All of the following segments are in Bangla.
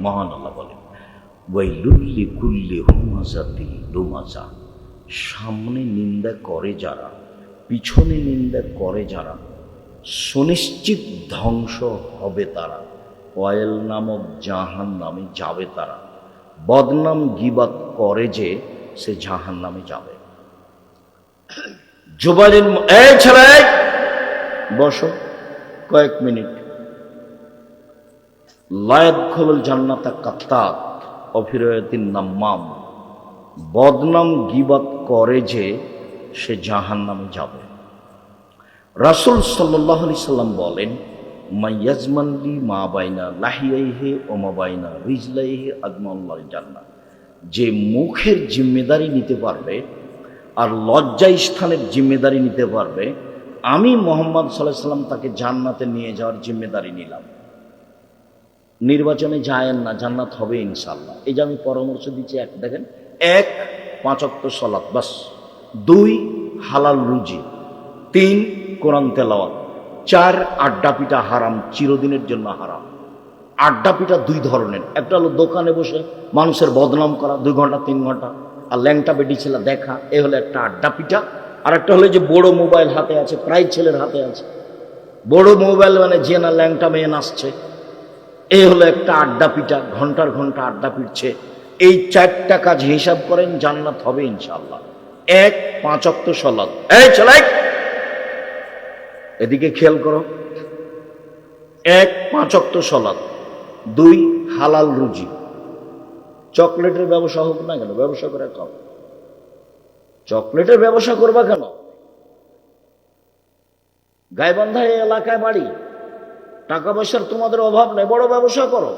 মহান আল্লাহ বলেন ওয়াইলুল্লি কুল্লি হুমাজাতি লুমাজা। সামনে নিন্দা করে যারা, পিছনে নিন্দা করে যারা, সুনিশ্চিত ধ্বংস হবে তারা। ওয়েল নামক জাহান নামে যাবে তারা। বদনাম গিবাত করে যে সে জাহান নামে যাবে। জুবাইরের ম- এই ছেলে, বসো, কয়েক মিনিট। লায়দ খোলল জান্নাতা কাত্তাত অফিরয়তিন নাম্মাম। বদনাম গিবাত করে যে সে জাহান নামে যাবে। রাসুল সাল্লাহ আলি সাল্লাম বলেন মাইয়াজমানলি মা বাইনা লাহিয়াইহে ওমা বাইনা রিজলাইহে আজমাল্লাহ জান্না যে মুখের জিম্মেদারি নিতে পারবে আর লজ্জা স্থানের জিম্মেদারি নিতে পারবে, আমি মোহাম্মদ সাল্লাহ সাল্লাম তাকে জান্নাতে নিয়ে যাওয়ার জিম্মেদারি নিলাম। নির্বাচনে যায়েন না, জান্নাত হবে ইনশাল্লাহ এই যে আমি পরামর্শ দিচ্ছি এক, দেখেন, এক পাঁচক্ত সলাৎ, বাস। দুই, হালাল রুজি। তিন, কোরআন তেলাওয়াত। চার, আড্ডা পিঠা হারাম, চিরদিনের জন্য হারাম। আড্ডা পিঠা দুই ধরনের। একটা হলো দোকানে বসে মানুষের বদনাম করা, দুই ঘণ্টা, তিন ঘণ্টা। আর ল্যাংটা বেটি ছেলে দেখা, এ হলো একটা আড্ডা পিঠা। আর একটা হলো যে বড় মোবাইল হাতে আছে, প্রায় ছেলের হাতে আছে। বড় মোবাইল মানে যে না ল্যাংটা মেয়ে নাচছে। এই হলো একটা আড্ডা পিটা ঘণ্টার ঘণ্টা আড্ডা পিটছে। এই চারটা কাজ হিসাব করেন, জান্নাত হবে ইনশাল্লাহ এক পাঁচক্ত সলাদ এই চলাই এদিকে খেয়াল করো। এক পাঁচক্ত সলাদ দুই, হালাল রুজি। চকলেটের ব্যবসা হোক না কেন, ব্যবসা করে কম চকলেটের ব্যবসা করবা কেন? গাইবান্ধা এলাকায় বাড়ি। টাকা পয়সার তোমাদের অভাব নেই, বড় ব্যবসা করো।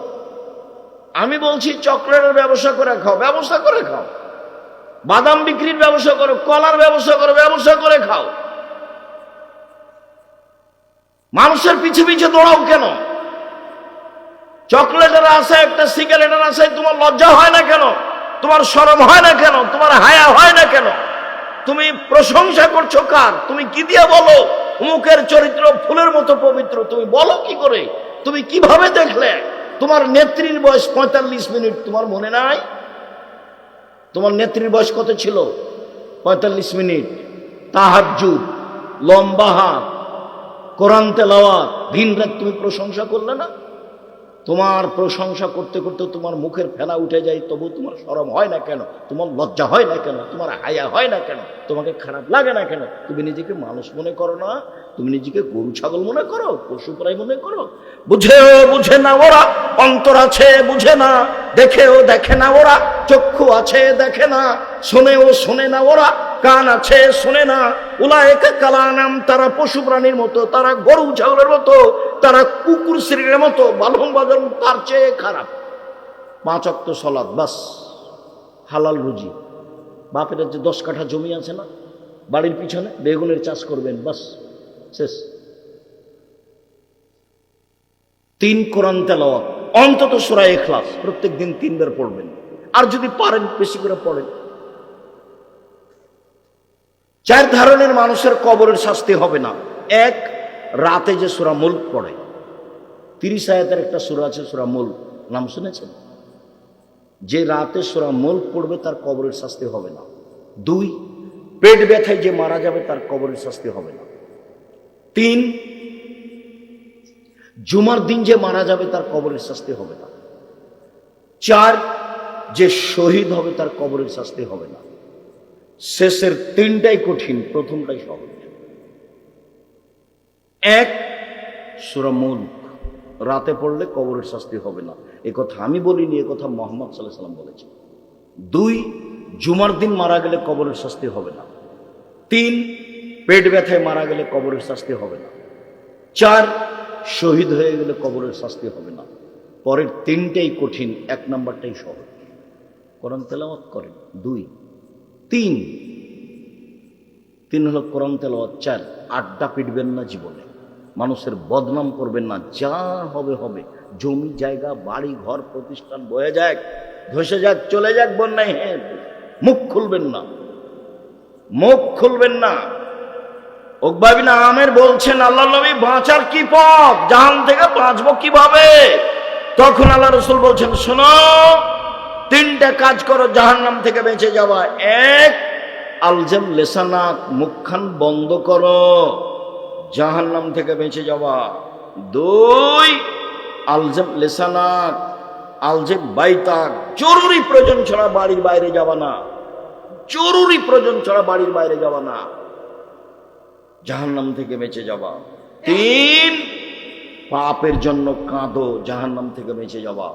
আমি বলছি চকলেটের ব্যবসা করে খাও, ব্যবসা করে খাও। বাদাম বিক্রির ব্যবসা করো, কলার ব্যবসা করো, ব্যবসা করে খাও। মানুষের পিছে পিছে দৌড়াও কেন? চকলেটের আশায় একটা সিগারেটের আশায় তোমার লজ্জা হয় না কেন? তোমার শরম হয় না কেন? তোমার হায়া হয় না কেন? তুমি প্রশংসা করছ কার? তুমি কি দিয়ে বলো? মুখের চরিত্র ফুলের মতো পবিত্র। তুমি বলো কি করে? তুমি কীভাবে দেখলে? তোমার নেত্রীর বয়স পঁয়তাল্লিশ মিনিট, তোমার মনে নাই? তোমার নেত্রীর বয়স কত ছিল? পঁয়তাল্লিশ মিনিট। তাহাজুদ লম্বা হাত, কোরআন তেলাওয়াত দিন রাত তুমি প্রশংসা করলে না? তোমার প্রশংসা করতে করতে তোমার মুখের ফেনা উঠে যায়, তবু তোমার সরম হয় না কেন? তোমার লজ্জা হয় না কেন? তোমার হায়া হয় না কেন? তোমাকে খারাপ লাগে না কেন? তুমি নিজেকে মানুষ মনে করো না। তুমি নিজেকে গরু, ছাগল মনে করো, পশু প্রায় মনে করো। বুঝেও বুঝে না ওরা, অন্তর আছে বুঝে না, দেখেও দেখে না ওরা, চক্ষু আছে দেখে না, শোনেও শোনে না ওরা, কান আছে শোনে না। উলায়কা কালানাম, তারা পশু প্রাণীর মতো, তারা গরু, ছাগলের মতো, তারা কুকুর শ্রীর মতো বালন বাজন তার চেয়ে খারাপ। পাঁচ অক্ত সলাদ, বাস, হালাল রুজি। বাপের যে দশ কাঠা জমি আছে না, বাড়ির পিছনে, বেগুনের চাষ করবেন, বাস। শেষ। তিন কোরআন তেলাওয়াত, অন্তত সুরায় এখলাস প্রত্যেক দিন তিনবার পড়বেন। আর যদি পারেন, বেশি করে পড়েন। চার ধরনের মানুষের কবরের শাস্তি হবে না। এক, রাতে যে সুরা মুল্ক পড়ে। তিরিশ আয়াতের একটা সুরা আছে, সুরা মুল্ক। নাম শুনেছেন? যে রাতে সুরা মুল্ক পড়বে, তার কবরের শাস্তি হবে না। দুই, পেট ব্যথায় যে মারা যাবে, তার কবরের শাস্তি হবে না। তিন, জুমার দিন যে মারা যাবে তার কবরের শাস্তি হবে না। চার, যে শহীদ হবে তার কবরের শাস্তি হবে না। শেষের তিনটাই কঠিন, প্রথমটাই সহজ। এক সুরামুল রাতে পড়লে কবরের শাস্তি হবে না। এ কথা আমি বলিনি, এ কথা মোহাম্মদ সাল্লাহ সাল্লাম বলেছেন। দুই, জুমার দিন মারা গেলে কবরের শাস্তি হবে না। তিন পেট ব্যথায় মারা গেলে কবরের শাস্তি হবে না। চার, শহীদ হয়ে গেলে কবরের শাস্তি হবে না। পরের তিনটেই কঠিন, এক নাম্বারটাই সহজ। কোরআন তেলাওয়াত করেন? দুই। তিন। তিন হলো কোরআন তেলাওয়াত। চার, আড্ডা পিটবেন না জীবনে। মানুষের বদনাম করবেন না। যা হবে হবে। জমি, জায়গা, বাড়ি, ঘর, প্রতিষ্ঠান, বয়ে যাক, ধসে যাক, চলে যাক, বন্যায় হ্যাঁ মুখ খুলবেন না। মুখ খুলবেন না। ওকবাবিন আমের বলছেন, আল্লাহ নবী বাঁচার কি পথ? জাহান থেকে বাঁচবো কীভাবে? তখন আল্লাহ রসুল বলছেন, শোনো, তিনটা কাজ করো, জাহান্নাম থেকে বেঁচে যাওয়া। এক, আলজেম লেসানাক মুখখান বন্ধ করো, জাহান্নাম থেকে বেঁচে যাওয়া। দুই, আলজেম লেসানাক আলজেম বাইতাক জরুরি প্রয়োজন ছাড়া বাড়ির বাইরে যাওয়া না। জরুরি প্রয়োজন ছাড়া বাড়ির বাইরে যাওয়া না। জাহান্নাম থেকে বেঁচে যাওয়া তিন, পাপের জন্য কাঁদো, জাহান্নাম থেকে বেঁচে যাওয়া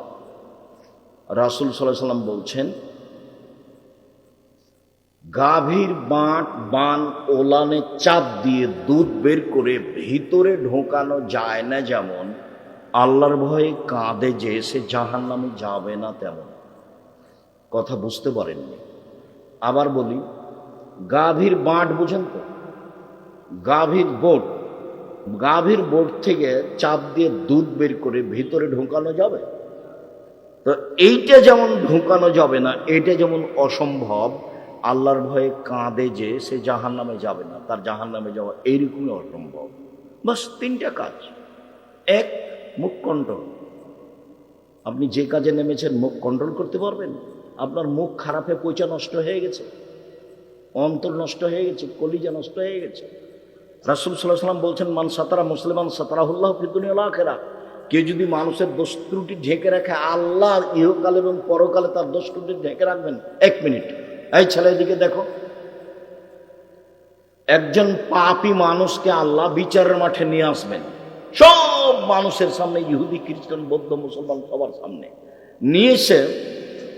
রাসুল সাল্লাহ সাল্লাম বলছেন, গাভীর বাঁট, বান, ওলানে চাপ দিয়ে দুধ বের করে ভিতরে ঢোকানো যায় না যেমন, আল্লাহর ভয়ে কাঁদে যে সে জাহান নামে যাবে না তেমন। কথা বুঝতে পারেননি। আবার বলি, গাভীর বাঁট বুঝেন তো? গাভীর বোট গাভীর বোট থেকে চাপ দিয়ে দুধ বের করে ভিতরে ঢোকানো যাবে? তো এইটা যেমন ঢোকানো যাবে না এটা যেমন অসম্ভব, আল্লাহর ভয়ে কাঁদে যে সে জাহান নামে যাবে না, তার জাহান নামে যাওয়া এইরকমই অসম্ভব। বাস তিনটা কাজ। এক, মুখ কন্ট্রোল আপনি যে কাজে নেমেছেন, মুখ কন্ট্রোল করতে পারবেন। আপনার মুখ খারাপে পয়সা নষ্ট হয়ে গেছে, অন্তর নষ্ট হয়ে গেছে, কলিজা নষ্ট হয়ে গেছে। রাসুল সাল্লাহ সাল্লাম বলছেন, মান সাতারা মুসলিমান সাতারাহুল্লাহ ফিদুনিয়া আখেরা কেউ যদি মানুষের দোষ ত্রুটি ঢেকে রাখে আল্লাহ ইহকাল এবং পরকালে তার দোষ ত্রুটি ঢেকে রাখবেন। এক মিনিট। এই ছেলে দিকে দেখো। একজন পাপি মানুষকে আল্লাহ বিচারের মাঠে নিয়ে আসবেন। সব মানুষের সামনে, ইহুদি, খ্রিস্টান, বৌদ্ধ, মুসলমান সবার সামনে। নিয়ে এসে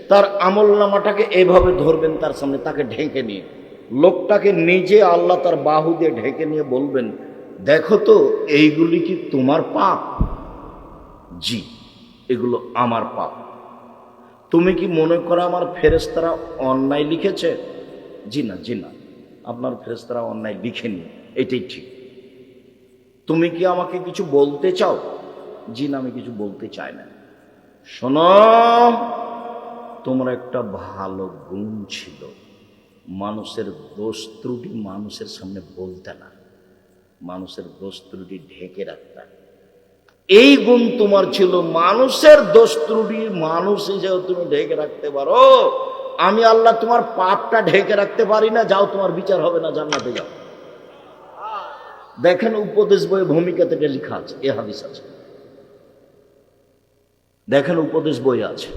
তার আমল নামাটাকে এভাবে ধরবেন তার সামনে, তাকে ঢেকে নিয়ে। লোকটাকে নিজে আল্লাহ তার বাহু দিয়ে ঢেকে নিয়ে বলবেন, দেখো তো, এইগুলি কি তোমার পাপ? জি, এগুলো আমার পাপ। তুমি কি মনে করো আমার ফেরেস্তারা অন্যায় লিখেছে? জি না জি না, আপনার ফেরেস্তারা অন্যায় লিখেনি, এটাই ঠিক। তুমি কি আমাকে কিছু বলতে চাও? জি না, আমি কিছু বলতে চাই না। শোনো, তোমার একটা ভালো গুণ ছিল। মানুষের দোষ ত্রুটি মানুষের সামনে বলতে না। মানুষের দোষ ত্রুটি ঢেকে রাখতে। এই গুণ তোমার ছিল। মানুষের দোষ ত্রুটি মানুষ হিসেবে তুমি ঢেকে রাখতে পারো, আমি আল্লাহ তোমার পাপটা ঢেকে রাখতে পারি না, যাও তোমার বিচার হবে না, জান্নাতে যাও। দেখেন উপদেশ বইয়ে ভূমিকাতে এটা লেখা আছে, এ হাদিস আছে। দেখেন উপদেশ বই আছে।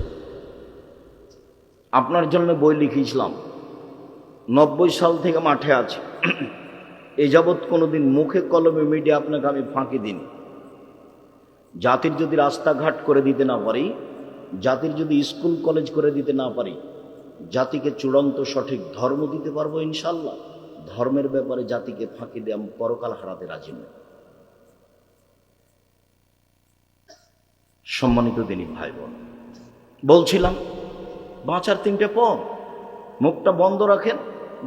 আপনার জন্য বই লিখিয়েছিলাম নব্বই সাল থেকে মাঠে আছে। এই যাবৎ কোনোদিন মুখে কলমে মিডিয়া আপনাকে আমি ফাঁকি দিন জাতির যদি রাস্তাঘাট করে দিতে না পারি, জাতির যদি স্কুল, কলেজ করে দিতে না পারি, জাতিকে চূড়ান্ত সঠিক ধর্ম দিতে পারব ইনশাল্লাহ ধর্মের ব্যাপারে জাতিকে ফাঁকি দিয়ে আমি পরকাল হারাতে রাজি নই। সম্মানিত তিনি ভাই বোন বলছিলাম, বাঁচার তিনটে পথ। মুখটা বন্ধ রাখেন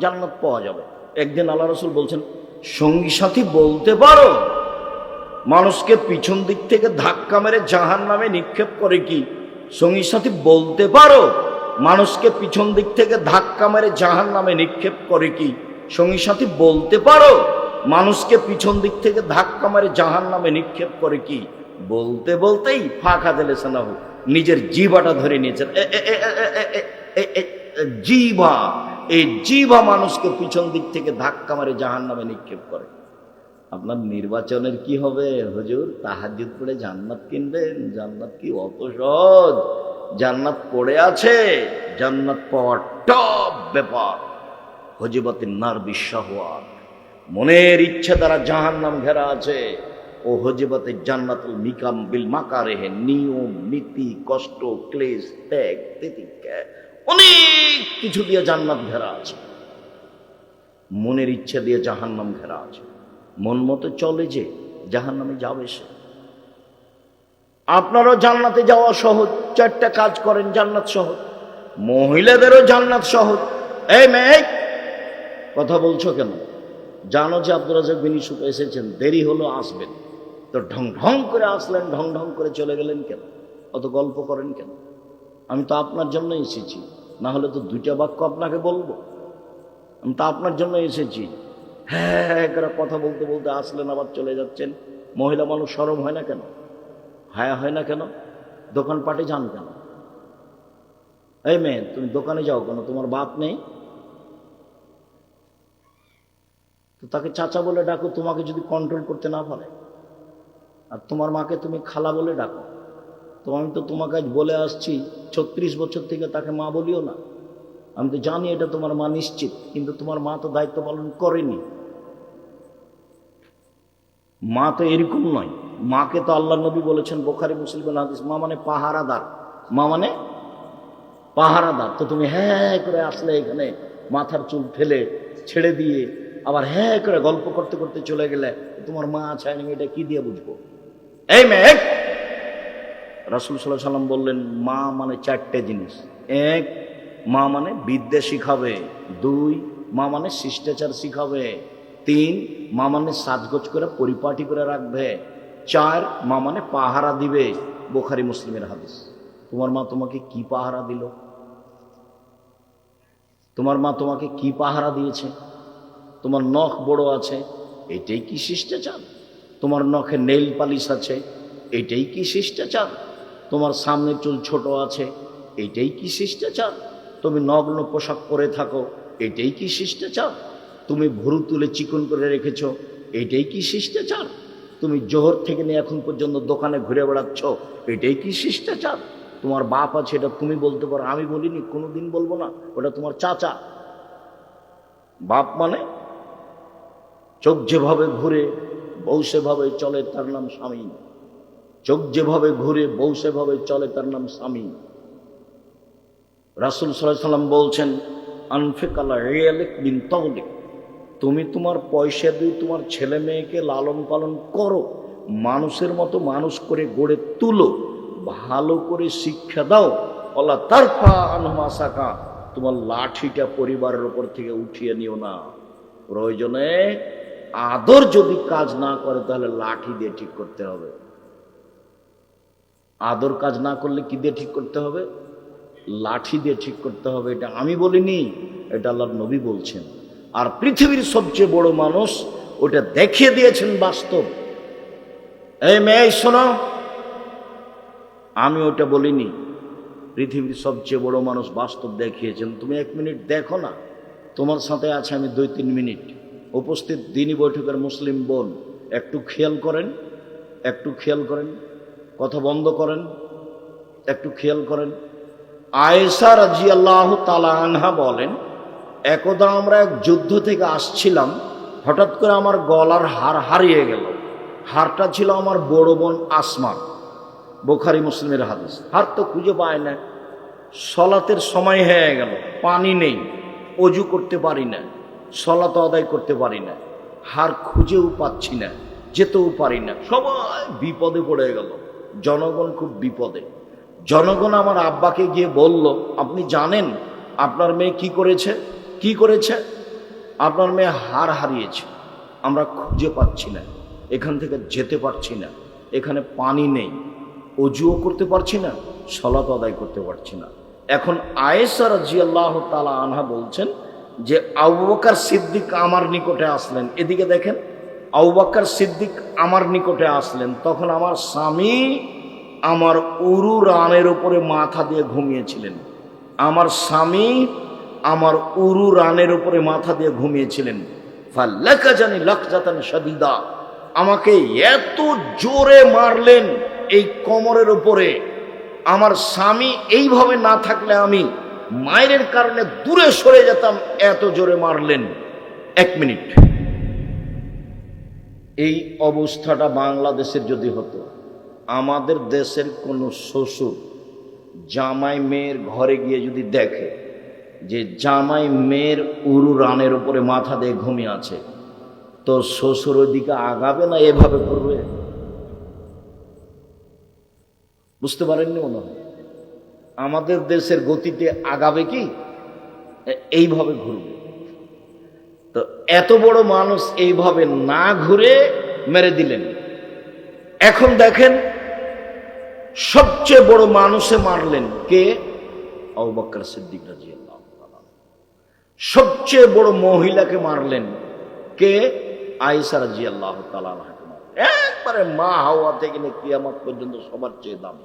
জান্নাত পাওয়া যাবে। একদিন আল্লাহ রসুল বলছেন, সঙ্গী সাথী বলতে পারো, মানুষকে পিছন দিক থেকে ধাক্কা মেরে জাহান নামে নিক্ষেপ করে কি? সঙ্গী সাথী বলতে পারো, মানুষকে পিছন দিক থেকে ধাক্কা মেরে জাহান নামে নিক্ষেপ করে কি? সঙ্গী সাথী বলতে পারো, মানুষকে পিছন দিক থেকে ধাক্কা মেরে জাহান নামে নিক্ষেপ করে কি? বলতে বলতেই ফাঁকা দিলে সানাহু নিজের জিবাটা ধরে নিয়েছেন। জিবা, এই জিবা মানুষকে পিছন দিক থেকে ধাক্কা মারে জাহান নামে নিক্ষেপ করে। আপনার নির্বাচনের কি হবে? হজুর তাহাজুদ পড়ে জান্নাত কিনবেন। জান্নাত কি অত সহজ জান্নাত পড়ে আছে। জান্নাত পাওয়ার টপ ব্যাপার। হজিবতের নার বিশ্বাহওয়ার মনের ইচ্ছে দ্বারা জাহান নাম ঘেরা আছে। ও হজিবতের জান্নাতুল মিকাম বিল মাকারেহে নিয়ম, নীতি, কষ্ট, ক্লেশ, ত্যাগ তেতিক্যা অনেক কিছু দিয়ে জান্নাত ঘেরা আছে। মনের ইচ্ছে দিয়ে জাহান্নাম ঘেরা আছে। মন মতো চলে যে, জাহান্নামে যাবে সে। আপনারও জান্নাতে যাওয়া সহজ। চারটা কাজ করেন, জান্নাত সহজ। মহিলাদেরও জান্নাত সহজ। এই মেয়ে, কথা বলছো কেন? জানো যে আব্দুল রাজাক বিন ইউসুফ এসেছেন, দেরি হলো আসবেন। তো ঢং ঢং করে আসলেন, ঢং ঢং করে চলে গেলেন কেন? অত গল্প করেন কেন? আমি তো আপনার জন্য এসেছি। না হলে তো দুইটা বাক্য আপনাকে বলব। আমি তো আপনার জন্য এসেছি। হ্যাঁ হ্যাঁ করে কথা বলতে বলতে আসলেন, আবার চলে যাচ্ছেন। মহিলা মানুষ সরম হয় না কেন? হায়া হয় না কেন? দোকানপাটে যান কেন? এই মেয়ে, তুমি দোকানে যাও কেন? তোমার বাপ নেই? তো তাকে চাচা বলে ডাকো, তোমাকে যদি কন্ট্রোল করতে না পারে। আর তোমার মাকে তুমি খালা বলে ডাকো। তো আমি তো তোমাকে আজ বলে আসছি, ছত্রিশ বছর থেকে তাকে মা বলিও না। আমি তো জানি এটা তোমার মা নিশ্চিত, কিন্তু তোমার মা তো দায়িত্ব পালন করেনি। মা তো এরকম নয়। মাকে তো আল্লাহ নবী বলেছেন, বোখারি মুসলিম হাদিস, মা মানে পাহারাদার। মা মানে পাহারাদার। তো তুমি হ্যাঁ করে আসলে এখানে মাথার চুল ফেলে, ছেড়ে দিয়ে, আবার হ্যাঁ করে গল্প করতে করতে চলে গেলে, তোমার মা আছে আমি এটা কি দিয়ে বুঝব? এই মেঘ রাসুল সাল্লাহ সাল্লাম বললেন, মা মানে চারটে জিনিস। এক, মা মানে বিদ্যা শিখাবে। দুই, মা মানে শিষ্টাচার শিখাবে। তিন, মা মানে সাজগোজ করে পরিপাটি করে রাখবে। চার, মা মানে পাহারা দিবে। বোখারি মুসলিমের হাদিস। তোমার মা তোমাকে কি পাহারা দিল? তোমার মা তোমাকে কি পাহারা দিয়েছে? তোমার নখ বড় আছে, এটাই কি শিষ্টাচার? তোমার নখে নেইল পালিশ আছে, এটাই কি শিষ্টাচার? তোমার সামনের চুল ছোট আছে, এটাই কি শিষ্টাচার? তুমি নগ্ন পোশাক পরে থাকো, এটাই কি শিষ্টাচার? তুমি ভুরু তুলে চিকন করে রেখেছ, এটাই কি শিষ্টাচার? তুমি জোহর থেকে নিয়ে এখন পর্যন্ত দোকানে ঘুরে বেড়াচ্ছ, এটাই কি শিষ্টাচার? তোমার বাপ আছে, এটা তুমি বলতে পারো, আমি বলিনি, কোনোদিন বলব না, ওটা তোমার চাচা। বাপ মানে? চোখ যেভাবে ঘুরে, বউ সেভাবে চলে, তার নাম স্বামী। চোখ যেভাবে ঘুরে, বউ সেভাবে চলে, তার নাম স্বামী। রাসুল সাল্লাম বলছেন, আনফেকালা তুমি তোমার পয়সা দিয়ে তোমার ছেলে মেয়েকে লালন পালন করো, মানুষের মতো মানুষ করে গড়ে তুলো, ভালো করে শিক্ষা দাও। অলা তার পা আনমাসাকা তোমার লাঠিটা পরিবারের ওপর থেকে উঠিয়ে নিও না। প্রয়োজনে আদর যদি কাজ না করে, তাহলে লাঠি দিয়ে ঠিক করতে হবে। আদর কাজ না করলে কি দিয়ে ঠিক করতে হবে? লাঠি দিয়ে ঠিক করতে হবে, এটা আমি বলিনি, এটা আল্লাহ নবী বলছেন। আর পৃথিবীর সবচেয়ে বড় মানুষ ওটা দেখিয়ে দিয়েছেন বাস্তব। এই মেয়ে শোনো, আমি ওটা বলিনি, পৃথিবীর সবচেয়ে বড় মানুষ বাস্তব দেখিয়েছেন। তুমি এক মিনিট দেখো না, তোমার সাথে আছে আমি দুই তিন মিনিট। উপস্থিত দিনী বৈঠকের মুসলিম বোন, একটু খেয়াল করেন, একটু খেয়াল করেন। কথা বন্ধ করেন, একটু খেয়াল করেন। আয়েসা রাজি আল্লাহ আনহা বলেন, একদা আমরা এক যুদ্ধ থেকে আসছিলাম, হঠাৎ করে আমার গলার হার হারিয়ে গেল। হারটা ছিল আমার বড় বোন আসমান। বোখারি মুসলিমের হাদিস। হার তো খুঁজে পায় না। সলাতের সময় হয়ে গেল, পানি নেই, অজু করতে পারি না, সলাত আদায় করতে পারি না, হার খুঁজেও পাচ্ছি না, যেতেও পারি না, সবাই বিপদে পড়ে গেল। জনগণ খুব বিপদে। জনগণ আমার আব্বাকে গিয়ে বলল, আপনি জানেন আপনার মেয়ে কি করেছে? কি করেছে? আপনার মেয়ে হার হারিয়েছে। আমরা খুঁজে পাচ্ছি না। এখান থেকে যেতে পারছি না। এখানে পানি নেই। অজুও করতে পারছি না সলাত আদায় করতে পারছি না। এখন আয়েসা রাজিয়াল্লাহ তালা আনহা বলছেন যে আউবাকার সিদ্দিক আমার নিকটে আসলেন। এদিকে দেখেন আউবাক্কার সিদ্দিক আমার নিকটে আসলেন। তখন আমার স্বামী আমার উরু রানের উপরে মাথা দিয়ে ঘুমিয়েছিলেন। আমার স্বামী আমার উরু রানের উপরে মাথা দিয়ে ঘুমিয়েছিলেন। ফাল্লাকা জানি লকজাতান সদিদা আমাকে এত জোরে মারলেন এই কোমরের উপরে। আমার স্বামী এইভাবে না থাকলে আমি মায়ের কারণে দূরে সরে যেতাম, এত জোরে মারলেন। এক মিনিট। এই অবস্থাটা বাংলাদেশের যদি হতো, আমাদের দেশের কোনো শ্বশুর জামাই মেয়ের ঘরে গিয়ে যদি দেখে যে জামাই মেয়ের উরু রানের উপরে মাথা দিয়ে ঘুমিয়ে আছে, তো শ্বশুর ওইদিকে আগাবে না এভাবে করবে বুঝতে পারেননি মনে আমাদের দেশের গতিতে আগাবে কি? এইভাবে ঘুরবে। তো এত বড় মানুষ এইভাবে না ঘুরে মেরে দিলেন। এখন দেখেন, সবচেয়ে বড় মানুষে মারলেন কে? অবাক্কর সিদ্দিক তাআলা। সবচেয়ে বড় মহিলাকে মারলেন কে? তাআলা আনহাকে মারলেন। একবারে মা হাওয়া থেকে কিয়ামত পর্যন্ত সবার চেয়ে দামি।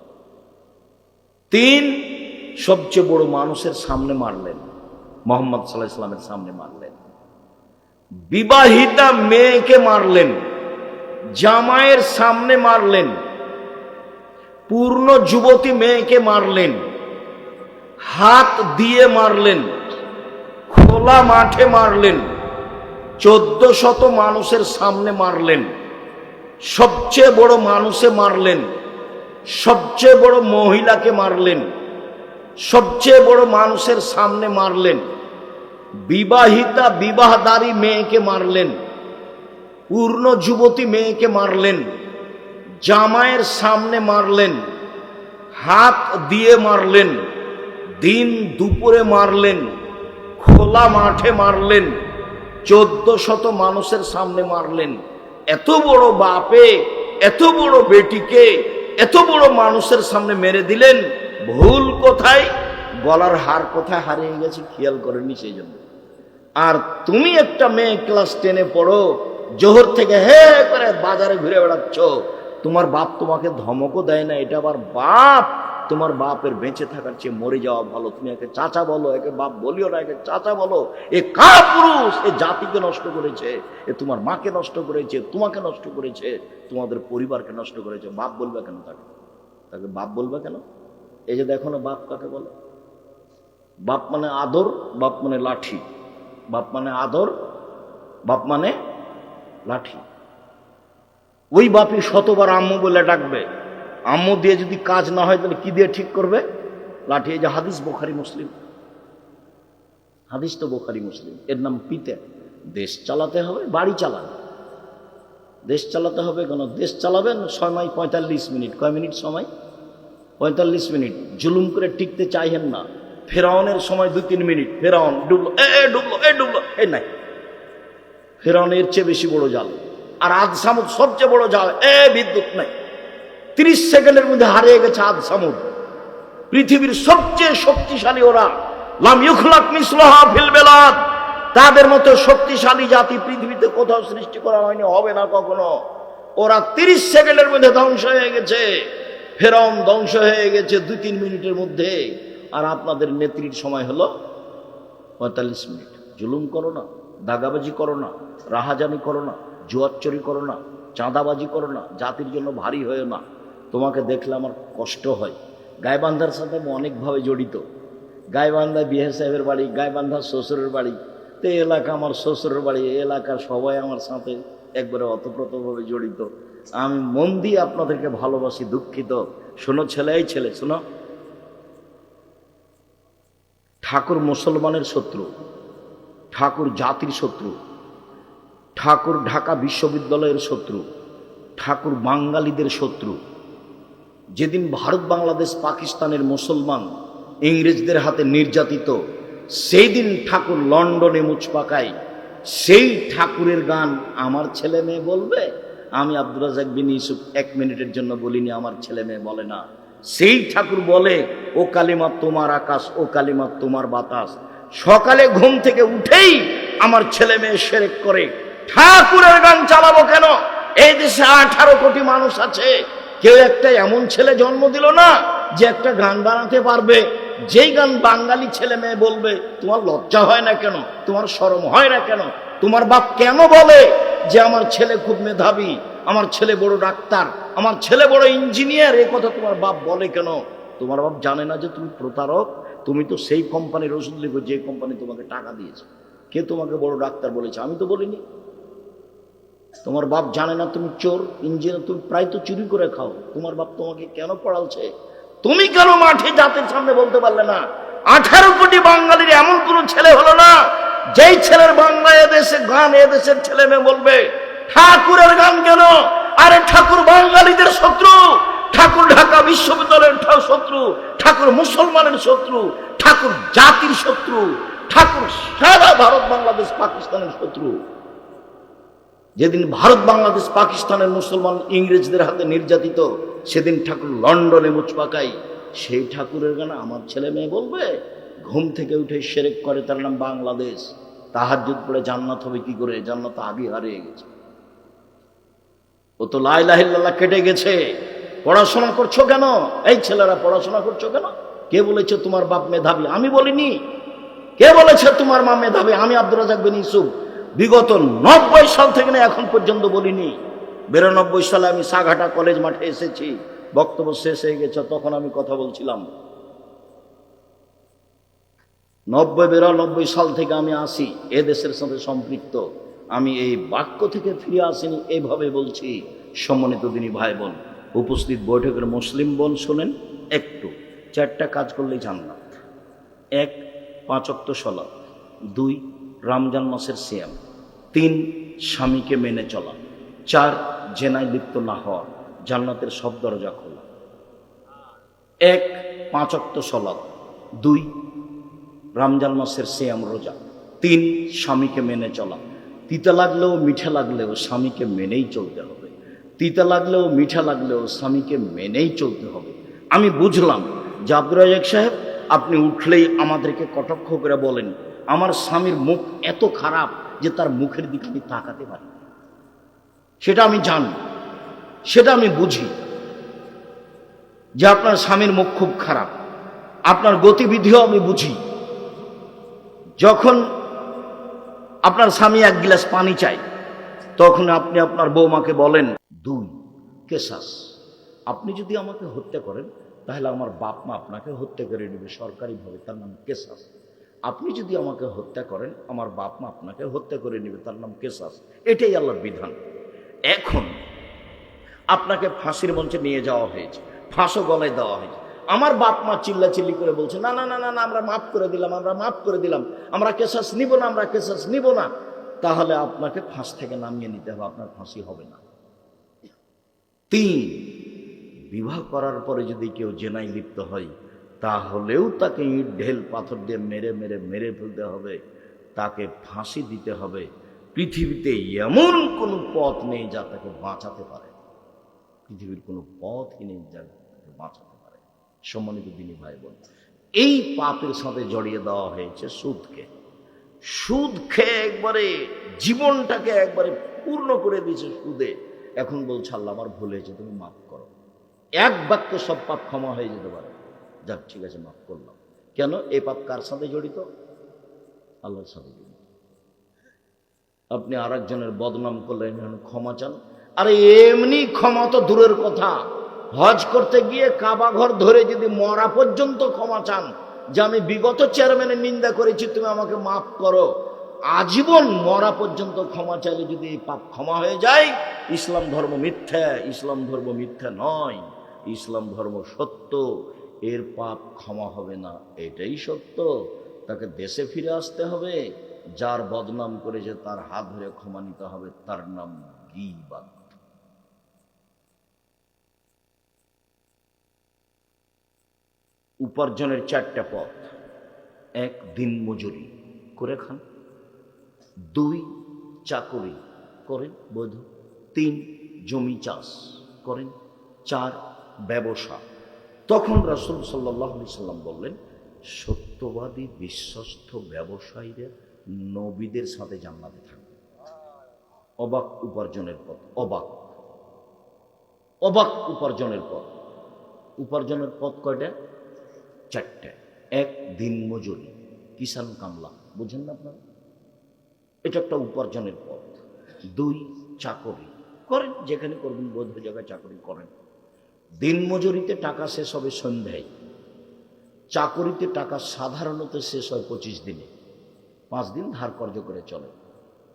তিন, সবচেয়ে বড় মানুষের সামনে মারলেন, মোহাম্মদ সাল্লাহ ইসলামের সামনে মারলেন। বিবাহিতা মেয়েকে মারলেন, জামাইয়ের সামনে মারলেন, পূর্ণ যুবতী মেয়েকে মারলেন, হাত দিয়ে মারলেন, খোলা মাঠে মারলেন, চোদ্দ শত মানুষের সামনে মারলেন, সবচেয়ে বড় মানুষে মারলেন, সবচেয়ে বড় মহিলাকে মারলেন, সবচেয়ে বড় মানুষের সামনে মারলেন। বিবাহিতা বিবাহদারী মেয়েকে মারলেন, পূর্ণ যুবতী মেয়েকে মারলেন, জামাইয়ের সামনে মারলেন, হাত দিয়ে মারলেন, দিন দুপুরে মারলেন, খোলা মাঠে মারলেন, চোদ্দ শত মানুষের সামনে মারলেন। এত বড় বাপে, এত বড় বেটিকে, এত বড় মানুষের সামনে মেরে দিলেন। ভুল কোথায়? গলার হার কোথায় হারিয়ে গেছে খেয়াল করেনি সেই জন্য। আর তুমি একটা মেয়ে ক্লাস টেনে পড়ো, জোহর থেকে হে করে বাজারে ঘুরে বেড়াচ্ছ, তোমার বাপ তোমাকে ধমকও দেয় না, এটা আবার বাপ। তোমার বাপের বেঁচে থাকার চেয়ে মরে যাওয়া ভালো। তুমি একে চাচা বলো, একে বাপ বলিও না, একে চাচা বলো। এ কা পুরুষ? এ জাতিকে নষ্ট করেছে, এ তোমার মাকে নষ্ট করেছে, তোমাকে নষ্ট করেছে, তোমাদের পরিবারকে নষ্ট করেছে। বাপ বলবে কেন তাকে? তাকে বাপ বলবে কেন? এই যে দেখো না বাপ কাকে বলে? বাপ মানে আদর, বাপ মানে লাঠি। বাপ মানে আদর, বাপ মানে লাঠি। ওই বাপি শতবার আম্মু বলে ডাকবে। আম্মু দিয়ে যদি কাজ না হয়, তাহলে কি দিয়ে ঠিক করবে? লাঠি, এই যে হাদিস বোখারি মুসলিম। হাদিস তো বোখারি মুসলিম। এর নাম পিতে। দেশ চালাতে হবে, বাড়ি চালান। দেশ চালাতে হবে, কেন দেশ চালাবেন, সময় পঁয়তাল্লিশ মিনিট। কয় মিনিট সময়? পঁয়তাল্লিশ মিনিট। জুলুম করে টিকতে চাইহেন না। ফেরাউনের সময় দু তিন মিনিট। ফেরাউন ডুবলো। এ ডুবলো এ ডুবলো। এ, নাই। ফেরাউনের চেয়ে বেশি বড় জাল। আর আদ সামুদ সবচেয়ে বড় জাল। এ, বিদ্যুৎ নাই। তিরিশ সেকেন্ডের মধ্যে হারিয়ে গেছে আদ সামুদ। পৃথিবীর সবচেয়ে শক্তিশালী ওরা। লাম ইউখলাক মিসলাহা ফিল বেলাদ। তাদের মতো শক্তিশালী জাতি পৃথিবীতে কোথাও সৃষ্টি করা হয়নি, হবে না কখনো। ওরা তিরিশ সেকেন্ডের মধ্যে ধ্বংস হয়ে গেছে। ফেরাউন ধ্বংস হয়ে গেছে দুই, তিন মিনিটের মধ্যে। আর আপনাদের নেত্রীর সময় হলো পঁয়তাল্লিশ মিনিট। জুলুম করো না, দাগাবাজি করো না, রাহাজানি করো না, জুয়াচ্চরি করো না, চাঁদাবাজি করো না, জাতির জন্য ভারী হয়ে না। তোমাকে দেখলে আমার কষ্ট হয়। গায়বান্ধার সাথে আমি অনেকভাবে জড়িত। গায়বান্ধা বিহার সাহেবের বাড়ি গায়বান্ধা শ্বশুরের বাড়ি। তো এলাকা আমার শ্বশুরের বাড়ি এলাকার সবাই আমার সাথে একবারে অতপ্রতভাবে জড়িত। আমি মন দিয়ে আপনাদেরকে ভালোবাসি, দুঃখিত। শোনো ছেলে এই ছেলে, শোনো। ঠাকুর মুসলমানের শত্রু, ঠাকুর জাতির শত্রু, ঠাকুর ঢাকা বিশ্ববিদ্যালয়ের শত্রু, ঠাকুর বাঙালিদের শত্রু। যেদিন ভারত, বাংলাদেশ, পাকিস্তানের মুসলমান ইংরেজদের হাতে নির্যাতিত সেই দিন ঠাকুর লন্ডনে মুচ পাকায় সেই ঠাকুরের গান আমার ছেলে মেয়ে বলবে? আমি আব্দুল রাজাক বিন ইউসুফ এক মিনিটের জন্য বলিনি, আমার ছেলে মেয়ে বলে না। সেই ঠাকুর বলে, ও কালিমা তোমার আকাশ, ও কালিমা তোমার বাতাস। সকালে ঘুম থেকে উঠেই আমার ছেলে মেয়ে সেরেক করে, ঠাকুরের গান চালাবো কেন? এই দেশে আঠারো কোটি মানুষ আছে। কেউ একটা এমন ছেলে জন্ম দিল না যে একটা গান বানাতে পারবে। যেই গান বাঙালি ছেলে মেয়ে বলবে, তোমার লজ্জা হয় না কেন? তোমার শরম হয় না কেন? তোমার বাপ কেন বলে যে আমার ছেলে খুব মেধাবী? আমার ছেলে বড় ডাক্তার, আমার ছেলে বড় ইঞ্জিনিয়ার এ কথা তোমার বাপ বলে কেন? তোমার বাপ জানে না যে তুমি প্রতারক, তুমি তো সেই কোম্পানির ওষুধ লিখো, যে কোম্পানি তোমাকে টাকা দিয়েছে। কে তোমাকে বড় ডাক্তার বলেছে আমি তো বলিনি। তোমার বাপ জানে না তুমি চোর, ইঞ্জিনিয়ার, তুমি প্রায় তো চুরি করে খাও। তোমার বাপ তোমাকে কেন পড়ালছে? তুমি কেন মাঠে জাতের সামনে বলতে পারলে না? আঠারো কোটি বাঙালির এমন কোন ছেলে হলো না, যেই ছেলের বাংলা এদেশে গান, এদেশের ছেলে মেয়ে বলবে ঠাকুরের গান কেন? আরে ঠাকুর বাঙালিদের শত্রু। ঠাকুর ঢাকা বিশ্ববিদ্যালয়ের শত্রু। ঠাকুর মুসলমানের শত্রু। ঠাকুর জাতির শত্রু। ঠাকুর সারা ভারত বাংলাদেশ পাকিস্তানের শত্রু। যেদিন ভারত বাংলাদেশ পাকিস্তানের মুসলমান ইংরেজদের হাতে নির্যাতিত, সেদিন ঠাকুর লন্ডনে মুচ পাকাই। সেই ঠাকুরের গান আমার ছেলে মেয়ে বলবে? ঘুম থেকে উঠে সেরেক করে, তার নাম বাংলাদেশ। তাহাজ্জুদ পড়ে জান্নাত হবে কি করে? জান্নাত আগে হারিয়ে গেছে। ও তো লাইলাহিল্লাহ কেটে গেছে। পড়াশোনা করছ কেন? এই ছেলেরা পড়াশোনা করছ কেন? কে বলেছে তোমার বাপ মেধাবী? আমি বলিনি। কে বলেছে তোমার মা মেধাবী? আমি আব্দুল রাজাক বিন ইউসুফ। বিগত নব্বই সাল থেকে না এখন পর্যন্ত বলিনি। বিরানব্বই সালে আমি সাঘাটা কলেজ মাঠে এসেছি। বক্তব্য শেষ হয়ে গেছে, তখন আমি কথা বলছিলাম। নব্বই, বিরানব্বই সাল থেকে আমি আসি। এ দেশের সাথে সম্পৃক্ত। আমি এই বাক্য থেকে ফিরে আসিনি এইভাবে বলছি। সম্মানিত দিনী ভাই বোন উপস্থিত বৈঠকের মুসলিম বোন শোনেন, একটু, চারটা কাজ করলেই জান্নাত এক পাঁচক্ত সলাপ দুই, রমজান মাসের সিয়াম। তিন, স্বামীকে মেনে চলা। চার, জেনায় লিপ্ত না হওয়া। জান্নাতের সব দরজা খোলা। এক পাঁচক্ত সলাপ দুই, রমজান মাসের সিয়াম রোজা। তিন, স্বামীকে মেনে চলা। তিতা লাগলেও মিঠা লাগলেও স্বামীকে মেনেই চলতে হবে। তিতা লাগলেও মিঠা লাগলেও স্বামীকে মেনেই চলতে হবে। আমি বুঝলাম আব্দুর সাহেব, আপনি উঠলেই আমাদেরকে কটাক্ষ করে বলেন, আমার স্বামীর মুখ এত খারাপ যে তার মুখের দিকে আমি তাকাতে পারি সেটা আমি জানি, সেটা আমি বুঝি যে আপনার স্বামীর মুখ খুব খারাপ। আপনার গতিবিধিও আমি বুঝি। যখন আপনার স্বামী এক গ্লাস পানি চাই তখন আপনি আপনার বৌমাকে বলেন, দুই কেসাস আপনি যদি আমাকে হত্যা করেন, তাহলে আমার বাপ মা আপনাকে হত্যা করে নেবে সরকারিভাবে, তার নাম কেসাস আপনি যদি আমাকে হত্যা করেন, আমার বাপ মা আপনাকে হত্যা করে নেবে, তার নাম কেসাস এটাই আল্লাহর বিধান। এখন আপনাকে ফাঁসির মঞ্চে নিয়ে যাওয়া হয়েছে, ফাঁসও গলায় দেওয়া হয়েছে। আমার বাপ মা চিল্লা চিল্লি করে বলছে, না না না না আমরা মাফ করে দিলাম, আমরা মাফ করে দিলাম, আমরা কেসাস নিব না, আমরা কেসাস নিব না। তাহলে আপনাকে ফাঁস থেকে নামিয়ে নিতে হবে, আপনার ফাঁসি হবে না। তিন, বিবাহ করার পরে যদি কেউ জেনায় লিপ্ত হয়, তাহলেও তাকে ইট, ঢেল, পাথর দিয়ে মেরে মেরে মেরে ফেলতে হবে। তাকে ফাঁসি দিতে হবে। পৃথিবীতে এমন কোনো পথ নেই যা তাকে বাঁচাতে পারে। পৃথিবীর কোনো পথই নেই যা তাকে বাঁচাতে সম্মানিত দিনী ভাই বোন এই পাপের সাথে জড়িয়ে দেওয়া হয়েছে সুদকে। সুদ খেয়ে একবারে, জীবনটাকে একবারে পূর্ণ করে দিয়েছে সুদে। এখন বলছে, আল্লাহ, আমার ভুল হয়েছে, তুমি মাফ করো। এক বাক্যে সব পাপ ক্ষমা হয়ে যেতে পারে। যাক, ঠিক আছে, মাফ করলাম। কেন? এই পাপ কার সাথে জড়িত? আল্লাহর সাথে জড়িত। আপনি আর একজনের বদনাম করলেন ক্ষমা চান? আরে, এমনি ক্ষমা তো দূরের কথা। হজ করতে গিয়ে কাবা ঘর ধরে যদি মরা পর্যন্ত ক্ষমা চান, যে আমি বিগত চেয়ারম্যানের নিন্দা করেছি, তুমি আমাকে মাফ করো। আজীবন মরা পর্যন্ত ক্ষমা চাইলে যদি এই পাপ ক্ষমা হয়ে যায়, ইসলাম ধর্ম মিথ্যা, ইসলাম ধর্ম মিথ্যা নয়, ইসলাম ধর্ম সত্য, এর পাপ ক্ষমা হবে না, এটাই সত্য। তাকে দেশে ফিরে আসতে হবে, যার বদনাম করেছে, তার হাত ধরে ক্ষমা নিতে হবে, তার নাম গিবাদ। উপার্জনের চারটা পথ। এক, দিন মজুরি। করে খান। দুই, চাকরি। করেন বৈধ। তিন, জমি চাষ। করেন। চার, ব্যবসা। তখন রাসুল সাল্লাহ সাল্লাম বললেন, সত্যবাদী, বিশ্বস্ত ব্যবসায়ীরা নবীদের সাথে জান্নাতে থাকবে। অবাক উপার্জনের পথ। অবাক। অবাক উপার্জনের পথ। উপার্জনের পথ কয়টা? চারটে। এক দিন মজুরি কিষান কামলা, বুঝেন না আপনারা? এটা একটা উপার্জনের পথ। দুই, চাকরি। করেন, যেখানে করবেন, বৈধ জায়গায় চাকরি করেন। দিন মজুরিতে টাকা শেষ হবে সন্ধ্যায়। চাকরিতে টাকা সাধারণত শেষ হয় পঁচিশ দিনে। পাঁচ দিন ধার কর্য করে চলে।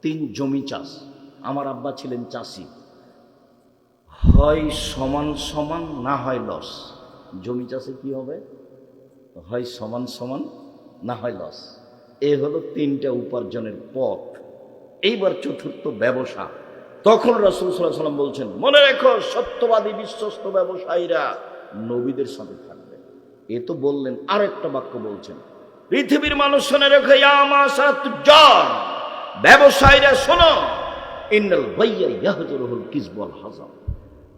তিন, জমি চাষ। আমার আব্বা ছিলেন চাষি। হয় সমান সমান, না হয় লস। জমি চাষে কি হবে? হয় সমান সমান, না হয় লস। এ হলো তিনটা উপার্জনের পথ। এইবার চতুর্থ ব্যবসা। তখন রসুল সাল্লাহ সাল্লাম বলছেন, মনে রেখো, সত্যবাদী, বিশ্বস্ত ব্যবসায়ীরা নবীদের সাথে থাকবে। এ তো বললেন আর একটা বাক্য বলছেন, পৃথিবীর মানুষ শুনে রেখো জন ব্যবসায়ীরা শোনো, ইন্নাল ভাইয়া ইয়াহজুরুল কিসবল হাজাম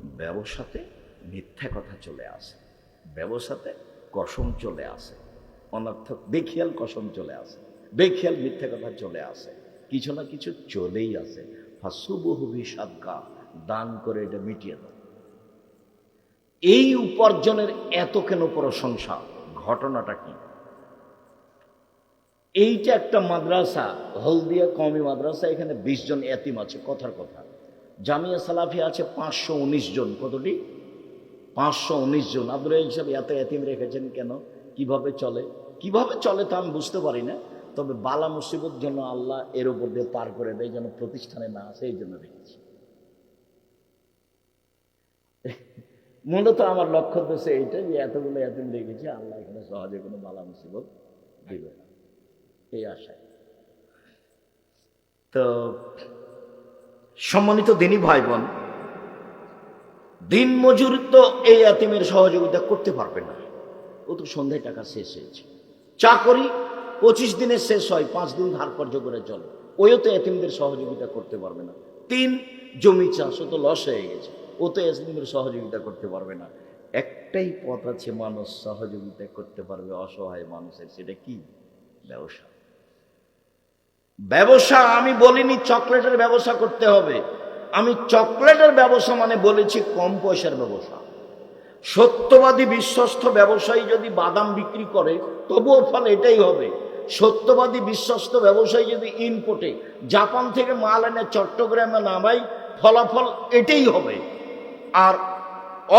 ব্যবসাতে মিথ্যা কথা চলে আসে। ব্যবসাতে কসম চলে আসে। অনর্থক বেখিয়াল কসম চলে আসে। বেখিয়াল মিথ্যা কথা চলে আসে। কিছু না কিছু চলেই আসে। ফাসুবহু সাদকা দান করে এটা মিটিয়ে দাও। এই উপার্জনের এত কেন প্রশংসা? ঘটনাটা কি? এইটা একটা মাদ্রাসা, হলদিয়া কমি মাদ্রাসা, এখানে বিশ জন এতিম আছে, কথার কথা। জামিয়া সালাফি আছে পাঁচশো উনিশ জন, কতটি? পাঁচশো উনিশ জন। আপনারা এই হিসাবে এত এতিম রেখেছেন কেন? কীভাবে চলে? কীভাবে চলে তা আমি বুঝতে পারি না। তবে বালা মুসিবত জন্য আল্লাহ এর উপর দিয়ে পার করে দেয়, যেন প্রতিষ্ঠানে না আসে, এই জন্য রেখেছি। মূলত আমার লক্ষ্য উদ্দেশ্য এইটা যে এতগুলো এতিম রেখেছি আল্লাহ এখানে সহজে কোনো বালা মুসিবত দিবে না। এই আশায়। তো, সম্মানিত দিনী ভাই বোন দিন মজুর তো এই এতিমের সহযোগিতা করতে পারবে না। ও তো সন্ধ্যায় টাকা শেষ হয়েছে। চাকরি পঁচিশ দিনের শেষ হয়, পাঁচ দিন ধার কর্য করে চলে। ওইও তো এতিমদের সহযোগিতা করতে পারবে না। তিন, জমি চাষ, ও তো লস হয়ে গেছে। ও তো এতিমদের সহযোগিতা করতে পারবে না। একটাই পথ আছে, মানুষ সহযোগিতা করতে পারবে অসহায় মানুষের, সেটা কি? ব্যবসা। ব্যবসা আমি বলিনি, চকলেটের ব্যবসা করতে হবে। আমি চকলেটের ব্যবসা মানে বলেছি কম পয়সার ব্যবসা। সত্যবাদী বিশ্বস্ত ব্যবসায়ী যদি বাদাম বিক্রি করে, তবুও ফল এটাই হবে। সত্যবাদী বিশ্বস্ত ব্যবসায়ী যদি ইনপুটে জাপান থেকে মাল এনে চট্টগ্রামে নামাই ফলাফল এটাই হবে। আর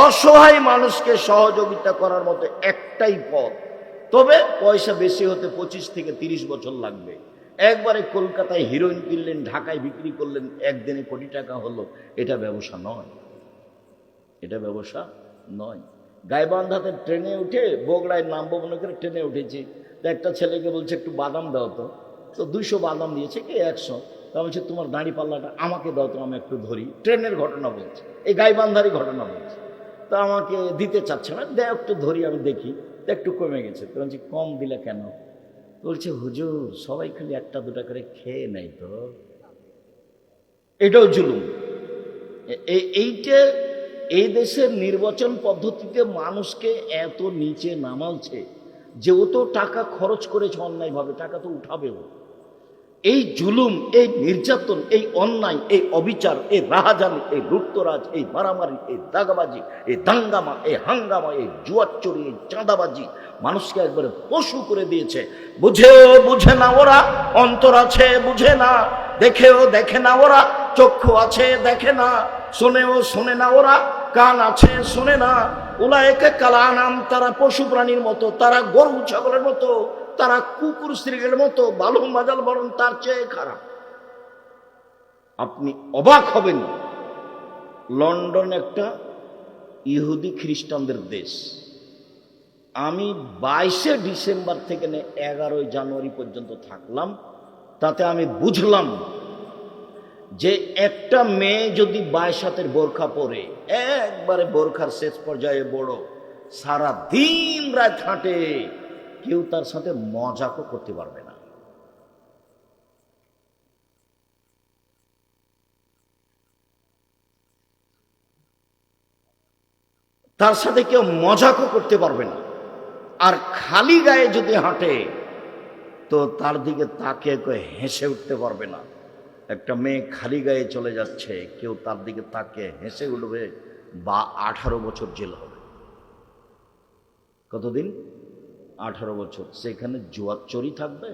অসহায় মানুষকে সহযোগিতা করার মতো একটাই পথ। তবে পয়সা বেশি হতে পঁচিশ থেকে তিরিশ বছর লাগবে। একবারে কলকাতায় হিরোইন কিনলেন, ঢাকায় বিক্রি করলেন, একদিনে কোটি টাকা হলো। এটা ব্যবসা নয়। এটা ব্যবসা নয়। গাইবান্ধাতে ট্রেনে উঠে, বগড়ায় নামবো মনে করে ট্রেনে উঠেছি। তো একটা ছেলেকে বলছে, একটু বাদাম দাও তো। তো দুইশো বাদাম দিয়েছে, কি একশো? তা বলছে, তোমার দাঁড়ি পাল্লাটা আমাকে দাও তো, আমি একটু ধরি। ট্রেনের ঘটনা বলছে, এই গাইবান্ধারই ঘটনা বলছে। তো আমাকে দিতে চাচ্ছে না দেয় একটু ধরি, আমি দেখি। একটু কমে গেছে। তো বলছি, কম দিলে কেন? বলছে, হুজুর, সবাই খালি একটা, দুটা করে খেয়ে নেয় তো। এটাও জুলুম। এইটা, এই দেশের নির্বাচন পদ্ধতিতে মানুষকে এত নিচে নামালছে যে ও তো টাকা খরচ করেছে অন্যায়ভাবে, টাকা তো উঠাবেও। এই জুলুম, এই নির্যাতন, এই অন্যায়, এই অবিচার, এই রাহাজানি, এই লুটতরাজ, এই মারামারি, এই দাগাবাজি, এই দাঙ্গামা, এই হাঙ্গামা, এই জুয়াচ্চুরি, এই চাঁদাবাজি মানুষকে একবারে পশু করে দিয়েছে। বুঝেও বুঝে না ওরা, অন্তর আছে বুঝে না, দেখেও দেখে না ওরা, চক্ষু আছে দেখে না, শোনেও শোনে না ওরা, কান আছে শোনে না। ওলা একে কালা নাম তারা পশু প্রাণীর মতো, তারা গরু, ছাগলের মতো তারা কুকুর স্ত্রীর মতো বালু মাজাল বরং তার চেয়ে খারাপ। আপনি অবাক হবেন, লন্ডন একটা ইহুদি খ্রিস্টানদের দেশ। আমি বাইশে ডিসেম্বর থেকে নে এগারোই জানুয়ারি পর্যন্ত থাকলাম, তাতে আমি বুঝলাম যে একটা মেয়ে যদি বাইশ হাতের বোরখা পরে, একবারে বোরখার শেষ পর্যায়ে বড় সারা দিন রাত হাঁটে। কেউ তার সাথে মজাকও করতে পারবে না। তার সাথে কেউ মজাকও করতে পারবে না। আর খালি গায়ে যদি হাঁটে, তো তার দিকে তাকে কেউ হেসে উঠতে পারবে না। একটা মেয়ে খালি গায়ে চলে যাচ্ছে, কেউ তার দিকে তাকে হেসে উঠবে বা আঠারো বছর জেল হবে। কতদিন? আঠারো বছর। সেখানে জুয়ার চুরি থাকবে?